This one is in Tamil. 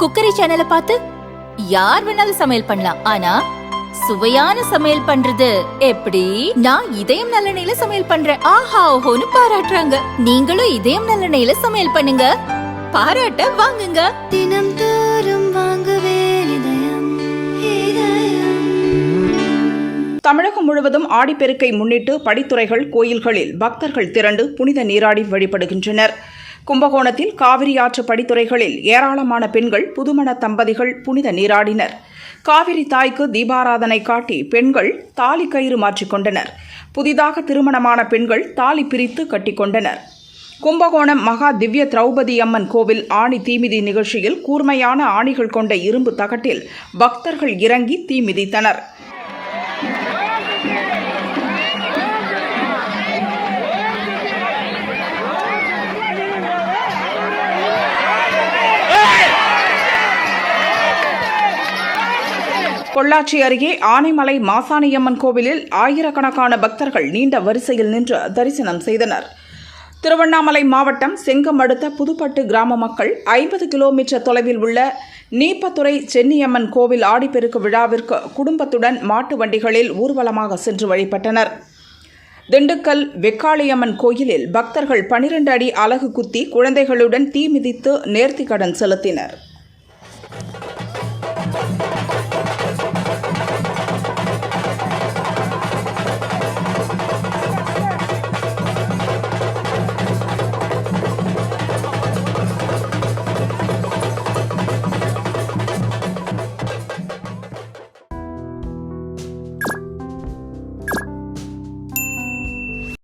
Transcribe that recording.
குக்கரி சேனலை பார்த்து யார் வேணாலும் சமையல் பண்ணலாம். ஆனா சுவையான சமையல் பண்றது எப்படி? நான் இதயம் நல்லெண்ணெயில சமையல் பண்றேன். ஆஹா ஓஹோன்னு பாராட்டுறாங்க. நீங்களும் இதயம் நல்லெண்ணெயில சமையல் பண்ணுங்க. பாராட்ட வாங்குங்க. தினம் தோறும் வாங்குவே இதயம் இதயம். தமிழகம் முழுவதும் ஆடிப்பெருக்கை முன்னிட்டு படித்துறைகள் கோயில்களில் பக்தர்கள் திரண்டு புனித நீராடி வழிபடுகின்றனர். கும்பகோணத்தில் காவிரி ஆற்று படித்துறைகளில் ஏராளமான பெண்கள் புதுமண தம்பதிகள் புனித நீராடினர். காவிரி தாய்க்கு தீபாராதனை காட்டி பெண்கள் தாலி கயிறு மாற்றிக்கொண்டனர் புதிதாக திருமணமான பெண்கள் தாலி பிரித்து கட்டிக்கொண்டனர் கும்பகோணம் மகா திவ்ய திரௌபதி அம்மன் கோவில் ஆணி தீமிதி நிகழ்ச்சியில் கூர்மையான ஆணிகள் கொண்ட இரும்பு தகட்டில் பக்தர்கள் இறங்கி தீமிதித்தனர் பொள்ளாச்சி அருகே ஆனைமலை மாசாணியம்மன் கோவிலில் ஆயிரக்கணக்கான பக்தர்கள் நீண்ட வரிசையில் நின்று தரிசனம் செய்தனர். திருவண்ணாமலை மாவட்டம் செங்கம் அடுத்த புதுப்பட்டு கிராம மக்கள் ஐம்பது கிலோமீட்டர் தொலைவில் உள்ள நீப்பத்துறை சென்னியம்மன் கோவில் ஆடிப்பெருக்கு விழாவிற்கு குடும்பத்துடன் மாட்டு வண்டிகளில் ஊர்வலமாக சென்று வழிபட்டனர். திண்டுக்கல் வெக்காளியம்மன் கோயிலில் பக்தர்கள் பனிரெண்டு அடி அலகு குத்தி குழந்தைகளுடன் தீ மிதித்து நேர்த்திக்கடன் செலுத்தினர்.